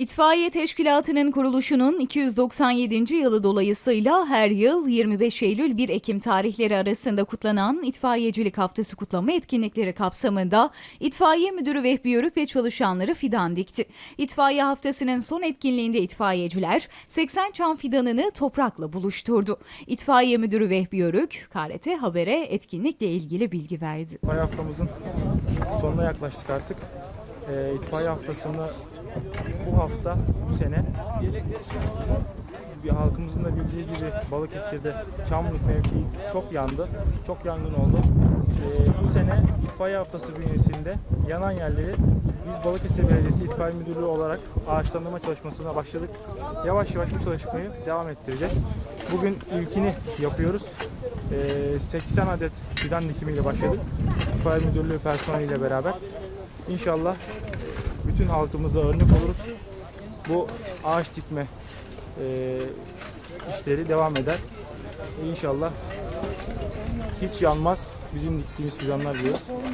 İtfaiye Teşkilatı'nın kuruluşunun 297. yılı dolayısıyla her yıl 25 Eylül 1 Ekim tarihleri arasında kutlanan İtfaiyecilik Haftası kutlama etkinlikleri kapsamında İtfaiye Müdürü Vehbi Yörük ve çalışanları fidan dikti. İtfaiye Haftası'nın son etkinliğinde itfaiyeciler 80 çam fidanını toprakla buluşturdu. İtfaiye Müdürü Vehbi Yörük, KRT Haber'e etkinlikle ilgili bilgi verdi. İtfaiye haftamızın sonuna yaklaştık artık. Ee, itfaiye haftasını bu hafta, bu sene bir halkımızın da bildiği gibi Balıkesir'de Çamlık mevkii çok yandı. Çok yangın oldu. Ee, bu sene itfaiye haftası bünyesinde yanan yerleri biz Balıkesir Belediyesi İtfaiye Müdürlüğü olarak ağaçlandırma çalışmasına başladık. Yavaş yavaş bu çalışmayı devam ettireceğiz. Bugün ilkini yapıyoruz. Ee, 80 adet fidan dikimiyle başladık. İtfaiye Müdürlüğü personeliyle beraber. İnşallah bütün halkımıza örnek oluruz. Bu ağaç dikme e, işleri devam eder. İnşallah hiç yanmaz bizim diktiğimiz fidanlar diyoruz.